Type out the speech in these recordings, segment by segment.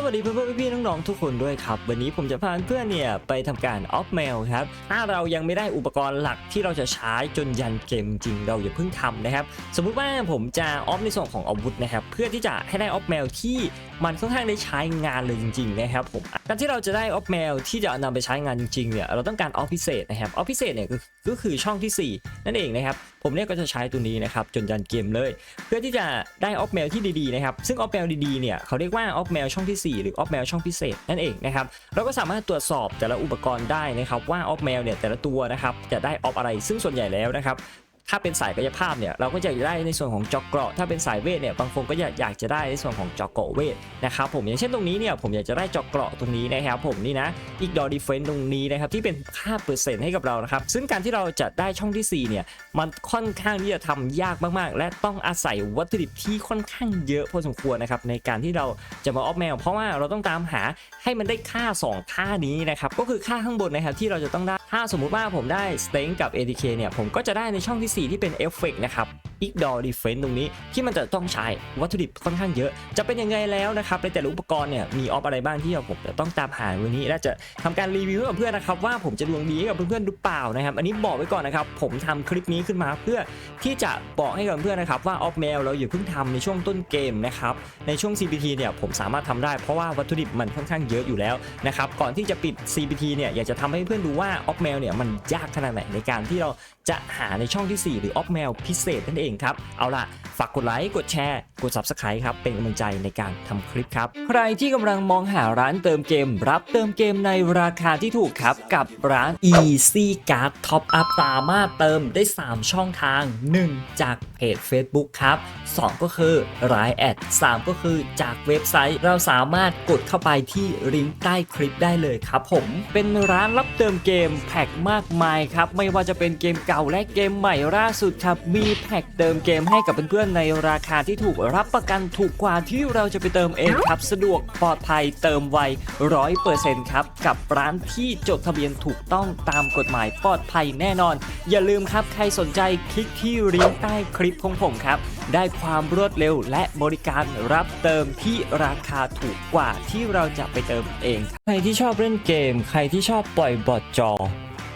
สวัสดีเพื่อนๆพี่ๆน้องๆทุกคนด้วยครับ วันนี้ผมจะพาเพื่อนเนี่ยไปทำการออฟเมลครับถ้าเรายังไม่ได้อุปกรณ์หลักที่เราจะใช้จนยันเกมจริงเราอย่าเพิ่งทำนะครับ สมมุติว่าผมจะออฟในส่วนของอาวุธนะครับ เพื่อที่จะให้ได้ออฟเมลที่มันค่อนข้างได้ใช้งานเลยจริงๆนะครับผมการที่เราจะได้ออฟเมลที่จะนำไปใช้งานจริงๆเนี่ยเราต้องการออฟพิเศษนะครับออฟพิเศษเนี่ยก็คือช่องทีสี่ 4 นั่นเองนะครับผมเนี่ยก็จะใช้ตัวนี้นะครับจนยันเกมเลย เพื่อที่จะได้ออฟเมลที่ดีๆนะครับซึ่งออฟเมลดีๆเนี่ยเขาเรียกว่าออฟเมลช่องที่4 หรือออฟเมลช่องพิเศษนั่นเองนะครับเราก็สามารถตรวจสอบแต่ละอุปกรณ์ได้นะครับว่าออฟเมลเนี่ยแต่ละตัวนะครับจะได้ออฟอะไรซึ่งส่วนใหญ่แล้วนะครับ ถ้าเป็นสายกายภาพเนี่ยเราก็จะได้ในส่วนของจอกเกราะถ้าเป็นสายเวทเนี่ยบางคนก็อยากอยากจะได้ในส่วนของจอกเกราะเวทนะครับผมอย่างเช่นตรงนี้เนี่ยผมอยากจะได้จอกเกราะตรงนี้นะครับผมนี่นะอีกดอดีเฟนตรงนี้นะครับที่เป็นค่าเปอร์เซ็นต์ให้กับเรานะครับซึ่งการที่เราจะได้ช่องที่สี่เนี่ยมันค่อนข้างที่จะทำยากมากๆ และต้องอาศัยวัตถุดิบที่ค่อนข้างเยอะพอสมควรนะครับในการที่เราจะมาออฟแมวเพราะว่าเราต้องตามหาให้มันได้ค่า 2 ค่านี้นะครับก็คือค่าข้างบนนะครับที่เราจะต้องได้ ถ้าสมมุติว่าผมได้สเต็งกับ ATK เนี่ยผมก็จะได้ในช่องที่ 4 ที่เป็นเอฟเฟกนะครับ อีกดอร์ดีเฟนต์ตรงนี้ ที่มันจะต้องใช้วัตถุดิบค่อนข้างเยอะ จะเป็นยังไงแล้วนะครับในแต่ละอุปกรณ์เนี่ยมีออฟอะไรบ้างที่ผมจะต้องตามหาวันนี้ และจะทำการรีวิวกับเพื่อนนะครับว่าผมจะดวงดีกับเพื่อนๆหรือเปล่านะครับ อันนี้บอกไว้ก่อนนะครับผมทำคลิปนี้ขึ้นมาเพื่อที่จะบอกให้กับเพื่อนนะครับว่าออฟเมลเราอย่าเพิ่งทำในช่วงต้นเกมนะครับในช่วง CPT เนี่ยผมสามารถทำได้เพราะว่าวัตถุดิบมันค่อนข้างเยอะอยู่แล้วนะครับก่อนที่จะปิด CPT เนี่ยอยากจะทำให้เพื่อนดูว่าออฟเมลเนี่ยมันยากขนาดไหนในการที่เราจะหาในช่องที่ 4 หรือออฟเมลพิเศษนั่นเองครับ เอาล่ะ ฝากกดไลค์กดแชร์ กด Subscribe ครับ เป็นกำลังใจในการทำคลิปครับ ใครที่กำลังมองหาร้านเติมเกม รับเติมเกมในราคาที่ถูกครับ กับร้าน Easy Card Top Up สามารถเติมได้ 3 ช่องทาง 1 จากเพจ Facebook ครับ 2 ก็คือรายแอด3ก็คือจากเว็บไซต์เราสามารถกดเข้าไปที่ลิงก์ใต้คลิปได้เลยครับผมเป็นร้านรับเติมเกมแพ็กมากมายครับ ไม่ว่าจะเป็นเกมเก่าและเกมใหม่ล่าสุดครับมีแพ็กเติมเกมให้กับเพื่อนๆในราคาที่ถูกรับประกันถูกกว่าที่เราจะไปเติมเองครับ สะดวกปลอดภัยเติมไวร้อยเปอร์เซ็นต์ครับ กับร้านที่จดทะเบียนถูกต้องตามกฎหมายปลอดภัยแน่นอน อย่าลืมครับใครสนใจคลิกที่ลิงก์ใต้คลิปของผมครับ ได้ความรวดเร็วและบริการรับเติมที่ราคาถูกกว่าที่เราจะไปเติมเอง ใครที่ชอบเล่นเกม ใครที่ชอบปล่อยบอทจอ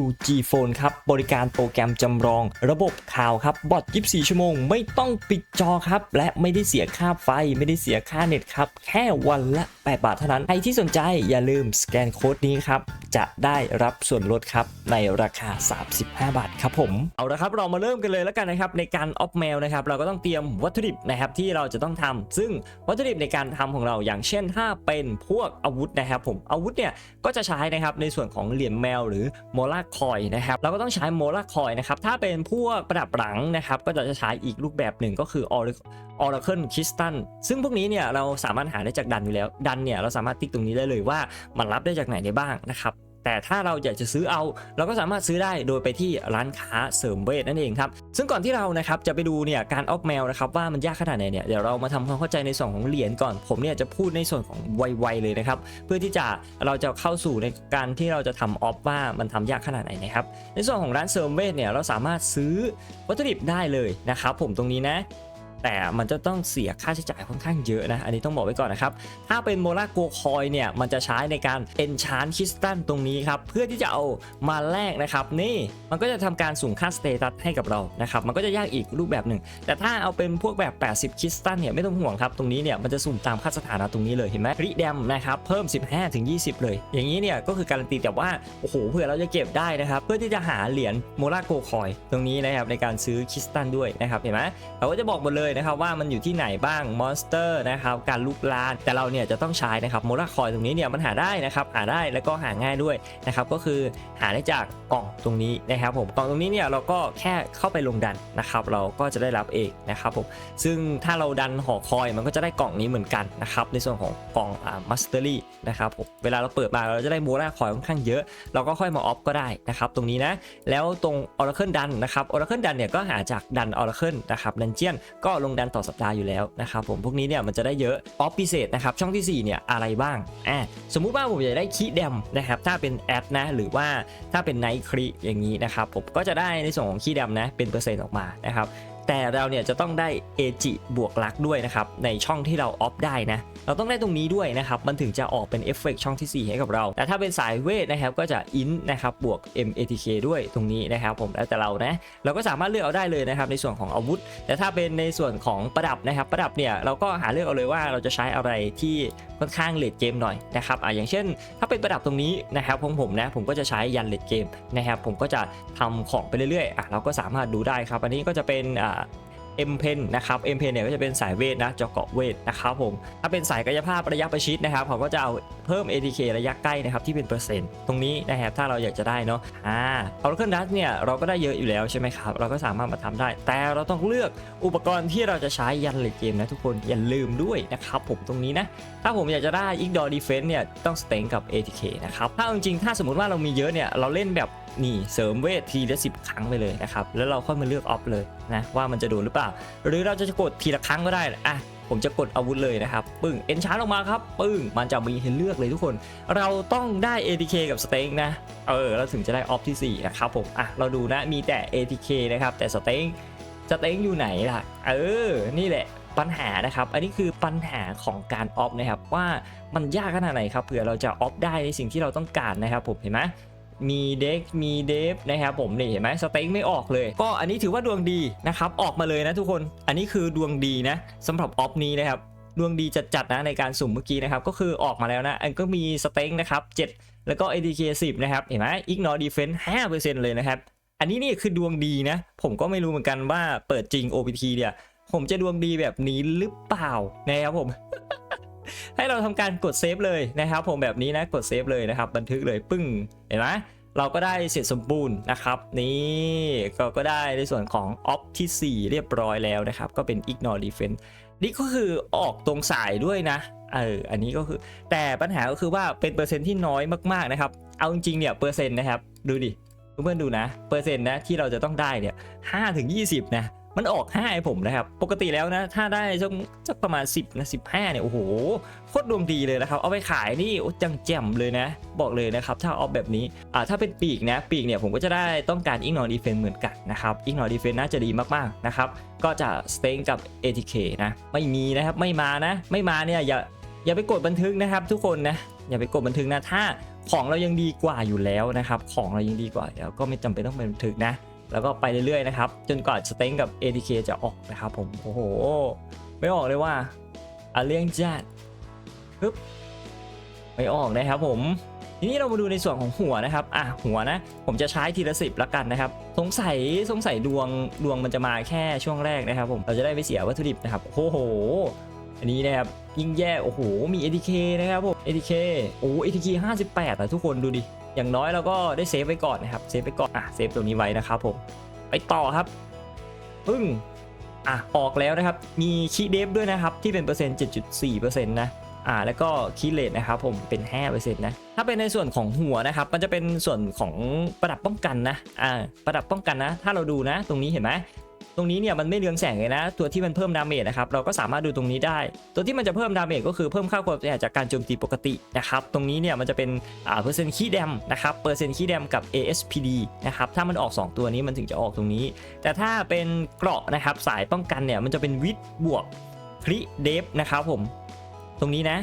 UG Phone ครับ บริการโปรแกรมจำลอง ระบบข่าวครับบอท24 ชั่วโมง ไม่ต้องปิดจอครับ และไม่ได้เสียค่าไฟ ไม่ได้เสียค่าเน็ตครับ แค่วันละ 8 บาทเท่านั้น ใครที่สนใจอย่าลืมสแกนโค้ดนี้ครับ จะได้รับส่วนลดครับในราคา 35 บาทครับผม เอาละครับ เรามาเริ่มกันเลยแล้วกันนะครับ ในการออฟเมลนะครับ เราก็ต้องเตรียมวัตถุดิบนะครับที่เราจะต้องทำซึ่งวัตถุดิบในการทำของเราอย่างเช่น ถ้าเป็นพวกอาวุธนะครับผมอาวุธเนี่ยก็จะใช้นะครับในส่วนของเหรียญแมวหรือโมลาคอยนะครับเราก็ต้องใช้โมลาคอยนะครับถ้าเป็นพวกประดับหลังนะครับก็จะใช้อีกรูปแบบหนึ่งก็คือออร Oracle Crystal ซึ่งพวกนี้เนี่ยเราสามารถหาได้จากดันอยู่แล้วดันเนี่ยเราสามารถติ๊กตรงนี้ได้เลยว่ามันรับได้จากไหนได้บ้างนะครับ แต่ถ้าเราอยากจะซื้อเอา เราก็สามารถซื้อได้โดยไปที่ร้านค้าเสริมเวทนั่นเองครับ ซึ่งก่อนที่เรานะครับจะไปดูเนี่ยการออฟแมวนะครับว่ามันยากขนาดไหนเนี่ยเดี๋ยวเรามาทำความเข้าใจในส่วนของเหรียญก่อนผมเนี่ยจะพูดในส่วนของไวๆเลยนะครับเพื่อที่จะเราจะเข้าสู่ในการที่เราจะทำออฟว่ามันทำยากขนาดไหนนะครับในส่วนของร้านเสริมเวทเนี่ยเราสามารถซื้อวัตถุดิบได้เลยนะครับผมตรงนี้นะ แต่มันจะต้องเสียค่าใช้จ่ายค่อนข้างเยอะนะ อันนี้ต้องบอกไว้ก่อนนะครับ ถ้าเป็นโมลาโกคอยเนี่ย มันจะใช้ในการ enchant คริสตัลตรงนี้ครับ เพื่อที่จะเอามาแลกนะครับ นี่มันก็จะทำการสุ่มค่าสเตตัสให้กับเรานะครับ มันก็จะยากอีกรูปแบบหนึ่ง แต่ถ้าเอาเป็นพวกแบบ 80คริสตัลเนี่ยไม่ต้องห่วงครับ ตรงนี้เนี่ยมันจะสุ่มตามค่าสถานะตรงนี้เลยเห็นไหมริแดมนะครับเพิ่ม 15ถึง20 เลย อย่างนี้เนี่ยก็คือการันตีแต่ว่าโอ้โหเผื่อเราจะเก็บได้นะครับเพื่อที่จะหาเหรียญโมลาโกคอยตรงนี้นะครับในการซื้อคริสตัลด้วยนะครับเห็นไหมเราก็จะบอกหมดเลยนะครับว่ามันอยู่ที่ไหนบ้างมอนสเตอร์นะครับการลุกลานแต่เราเนี่ยจะต้องใช้นะครับโมลาคอยตรงนี้เนี่ยมันหาได้นะครับหาได้แล้วก็หาง่ายด้วยนะครับก็คือหาได้จากกล่องตรงนี้นะครับผมกล่องตรงนี้เนี่ยเราก็แค่เข้าไปลงดันนะครับเราก็จะได้รับเองนะครับผมซึ่งถ้าเราดันหอคอยมันก็จะได้กล่องนี้เหมือนกันนะครับในส่วนของกล่องอ่ามัสเตอรี่นะครับผมเวลาเราเปิดมาเราจะได้โมลาคอยค่อนข้างเยอะ เราก็ค่อยมาออฟก็ได้นะครับตรงนี้นะแล้วตรง Oracle ดันนะครับ Oracle ดันเนี่ยก็หาจากดัน Oracle นะครับดันเจียนก็ลงดันต่อสัปดาห์อยู่แล้วนะครับผมพวกนี้เนี่ยมันจะได้เยอะออฟพิเศษนะครับช่องที่4เนี่ยอะไรบ้างอ่าสมมุติว่าผมอยากได้คีย์แดมนะครับถ้าเป็นแอดนะหรือว่าถ้าเป็นไนท์ครีอย่างนี้นะครับผมก็จะได้ในส่วนของคีย์แดมนะเป็นเปอร์เซ็นต์ออกมานะครับแต่เราเนี่ยจะต้องได้เอจิบวกลักด้วยนะครับในช่องที่เราออฟได้นะ เราต้องได้ตรงนี้ด้วยนะครับ มันถึงจะออกเป็นเอฟเฟกช่องที่ 4 ให้กับเรา แต่ถ้าเป็นสายเวทนะครับ ก็จะอินนะครับ บวก MATK ด้วยตรงนี้นะครับ ผมแล้วแต่เรานะ เราก็สามารถเลือกเอาได้เลยนะครับ ในส่วนของอาวุธ แต่ถ้าเป็นในส่วนของประดับนะครับ ประดับเนี่ย เราก็หาเลือกเอาเลยว่าเราจะใช้อะไรที่ค่อนข้างเลดเกมหน่อยนะครับอะอย่างเช่น ถ้าเป็นประดับตรงนี้นะครับของผมนะ ผมก็จะใช้ยันเลดเกมนะครับ ผมก็จะทำของไปเรื่อยๆอะเราก็สามารถดูได้ครับ อันนี้ก็จะเป็นอ่า เอ็มเพนนะครับเอ็มเพนเนี่ยก็จะเป็นสายเวทนะเจาะเกาะเวทนะครับผมถ้าเป็นสายกายภาพระยะประชิดนะครับเขาก็จะเอาเพิ่ม ATK ระยะใกล้นะครับที่เป็นเปอร์เซ็นต์ตรงนี้นะครับถ้าเราอยากจะได้เนาะอ่าเอาเครื่องดัสเนี่ยเราก็ได้เยอะอยู่แล้วใช่ไหมครับเราก็สามารถมาทำได้ แต่เราต้องเลือกอุปกรณ์ที่เราจะใช้ยันเลดเกมนะทุกคนอย่าลืมด้วยนะครับผมตรงนี้นะถ้าผมอยากจะได้อีกดอดีเฟนเนี่ยต้องสเต็งกับ ATK นะครับถ้าเอาจริงๆถ้าสมมติว่าเรามีเยอะเนี่ยเราเล่นแบบ นี่เสริมเวททีละสิครั้งไปเลยนะครับ แล้วเราค่อยมาเลือกออฟเลยนะว่ามันจะโดนหรือเปล่า หรือเราจะกดทีละครั้งก็ได้อะผมจะกดอาวุธเลยนะครับ ปึ้งเอ็นชาร์ลงมาครับ ปึ้งมันจะมีให้เลือกเลยทุกคน เราต้องได้ ATK กับสเต็งนะ เออเราถึงจะได้ออฟที่4นะครับผมอะเราดูนะมีแต่ ATK นะครับแต่สเต็งสเต็งอยู่ไหนล่ะ เออ นี่แหละปัญหานะครับ อันนี้คือปัญหาของการออฟนะครับว่ามันยากขนาดไหนครับเผื่อเราจะออฟได้ในสิ่งที่เราต้องการนะครับผมเห็นไหม มีเด็กมีเดฟนะครับผมนี่เห็นไหมสเต็งไม่ออกเลย ก็อันนี้ถือว่าดวงดีนะครับออกมาเลยนะทุกคนอันนี้คือดวงดีนะสำหรับออฟนี้นะครับดวงดีจัดๆนะในการสุ่มเมื่อกี้นะครับก็คือออกมาแล้วนะอันก็มีสเต็งนะครับ7 แล้วก็ ADK 10 นะครับเห็นไหม Ignore Defense 5%เลยนะครับอันนี้นี่คือดวงดีนะ ผมก็ไม่รู้เหมือนกันว่าเปิดจริง OPT เนี่ยผมจะดวงดีแบบนี้หรือเปล่านะครับผม ให้เราทำการกดเซฟเลยนะครับ ผมแบบนี้นะกดเซฟเลยนะครับ บันทึกเลยปึ้งเห็นไหมเราก็ได้เสร็จสมบูรณ์นะครับ นี่ก็ก็ได้ในส่วนของออฟที่ 4 เรียบร้อยแล้วนะครับ ก็เป็น ignore defense นี่ก็คือออกตรงสายด้วยนะเอออันนี้ก็คือแต่ปัญหาก็คือว่าเป็นเปอร์เซ็นต์ที่น้อยมากๆนะครับ เอาจริงๆเนี่ยเปอร์เซ็นต์นะครับ ดูดิเพื่อนๆดูนะ เปอร์เซ็นต์นะที่เราจะต้องได้เนี่ย5ถึง20นะ มันออก5ให้ผมนะครับ ปกติแล้วนะ ถ้าได้สักสักประมาณ 10นะ15เนี่ยโอ้โหโคตรดวงดีเลยนะครับ เอาไปขายนี่โอ้จังแจ่มเลยนะ บอกเลยนะครับ ถ้าออฟแบบนี้อ่าถ้าเป็นปีกนะ ปีกเนี่ยผมก็จะได้ต้องการ ignore defense เหมือนกันนะครับ ignore defense น่าจะดีมากๆนะครับก็จะ stain กับ ATK นะไม่มีนะครับไม่มานะ ไม่มาเนี่ยอย่าอย่าไปกดบันทึกนะครับ ทุกคนนะอย่าไปกดบันทึกนะถ้าของเรายังดีกว่าอยู่แล้วนะครับ ของเรายังดีกว่าเดี๋ยวก็ไม่จำเป็นต้องเป็นบันทึกนะ แล้วก็ไปเรื่อยๆนะครับ จนกว่าสเต็งกับ ATK จะออกนะครับผม โอ้โห ไม่ออกเลยว่าอาเลียงจัดปึ๊บไม่ออกนะครับผม ทีนี้เรามาดูในส่วนของหัวนะครับ อะหัวนะ ผมจะใช้ทีละสิบละกันนะครับ สงสัยสงสัยดวงดวงมันจะมาแค่ช่วงแรกนะครับ ผม เราจะได้ไม่เสียวัตถุดิบนะครับ โอ้โห อันนี้นะครับยิ่งแย่โอ้โหมี ATK นะครับผม ATK โอ้ ATK 58อะทุกคนดูดิ อย่างน้อยเราก็ได้เซฟไว้ก่อนนะครับเซฟไว้ก่อนอะเซฟตัวนี้ไว้นะครับผมไปต่อครับปึ้งอะออกแล้วนะครับ มีคีย์เดฟด้วยนะครับ ที่เป็นเปอร์เซ็นต์7.4%นะอ่าแล้วก็คีย์เลทนะครับผมเป็น5%นะถ้าเป็นในส่วนของหัวนะครับ มันจะเป็นส่วนของประดับป้องกันนะอ่าประดับป้องกันนะ ถ้าเราดูนะ ตรงนี้เห็นไหม ตรงนี้เนี่ยมันไม่เรืองแสงเลยนะ ตัวที่มันเพิ่มดาเมจนะครับเราก็สามารถดูตรงนี้ได้ ตัวที่มันจะเพิ่มดาเมจก็คือเพิ่มค่าความเสียหายจากการโจมตีปกตินะครับตรงนี้เนี่ยมันจะเป็นอ่าเปอร์เซ็นต์คีย์แดมนะครับเปอร์เซ็นต์คีย์แดมกับ ASPD นะครับถ้ามันออก 2 ตัวนี้มันถึงจะออกตรงนี้ แต่ถ้าเป็นเกราะนะครับสายป้องกันเนี่ยมันจะเป็นวิทบวกคริเดฟนะครับผมตรงนี้นะ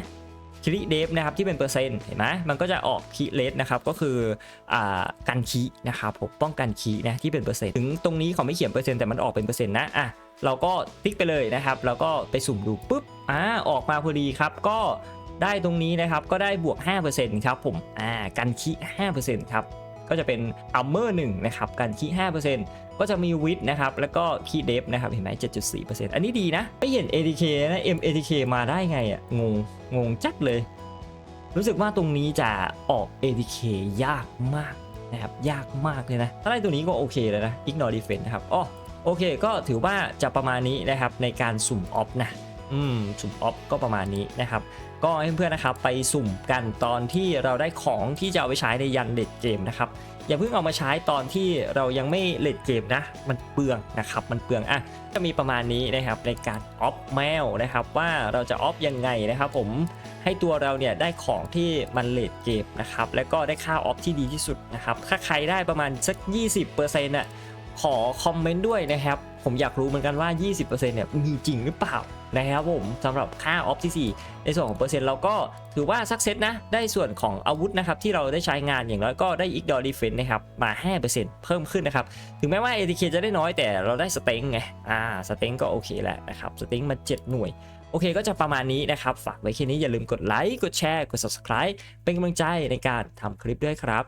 คริเดฟนะครับที่เป็นเปอร์เซ็นต์เห็นไหมมันก็จะออกคีเลสนะครับก็คืออ่ากันคีนะครับผมป้องกันคีนะที่เป็นเปอร์เซ็นต์ถึงตรงนี้เขาไม่เขียนเปอร์เซ็นต์แต่มันออกเป็นเปอร์เซ็นต์นะอะเราก็ติ๊กไปเลยนะครับแล้วก็ไปสุ่มดูปุ๊บอ่าออกมาพอดีครับก็ได้ตรงนี้นะครับก็ได้บวก 5%ครับผมอ่ากันคี5%ครับก็จะเป็นอัมเมอร์หนึ่งนะครับกันคี5% ก็จะมีวิทนะครับแล้วก็คีเดฟนะครับเห็นไหม7.4%อันนี้ดีนะไม่เห็น ATK นะ MATK มาได้ไงอะงงงงจัดเลย รู้สึกว่าตรงนี้จะออก ATK ยากมากนะครับยากมากเลยนะ ถ้าได้ตัวนี้ก็โอเคเลยนะ Ignore Defense นะครับอ๋อโอเคก็ถือว่าจะประมาณนี้นะครับในการสุ่มออฟนะอืมสุ่มออฟก็ประมาณนี้นะครับ ก็ให้เพื่อนๆนะครับไปสุ่มกันตอนที่เราได้ของที่จะเอาไปใช้ในยันเด็ดเกมนะครับ อย่าเพิ่งเอามาใช้ตอนที่เรายังไม่เลดเกมนะ มันเปลืองนะครับมันเปลืองอะจะมีประมาณนี้นะครับในการออฟแมวนะครับว่าเราจะออฟยังไงนะครับผมให้ตัวเราเนี่ยได้ของที่มันเลดเกมนะครับแล้วก็ได้ค่าออฟที่ดีที่สุดนะครับถ้าใครได้ประมาณสัก 20%น่ะขอคอมเมนต์ด้วยนะครับ ผมอยากรู้เหมือนกันว่า 20%เนี่ยมีจริงหรือเปล่า นะครับผมสำหรับค่าออฟที่4ในส่วนของเปอร์เซ็นต์เราก็ถือว่าสักเซตนะได้ส่วนของอาวุธนะครับที่เราได้ใช้งานอย่างน้อยก็ได้อีกดอดีเฟนนะครับมา 5%เพิ่มขึ้นนะครับถึงแม้ว่า ATK จะได้น้อยแต่เราได้สเต็งไงอ่าสเต็งก็โอเคแหละนะครับสเต็งมา 7 หน่วยโอเคก็จะประมาณนี้นะครับ ฝากไว้แค่นี้อย่าลืมกดไลค์ กดแชร์ กด subscribe เป็นกำลังใจในการทำคลิปด้วยครับ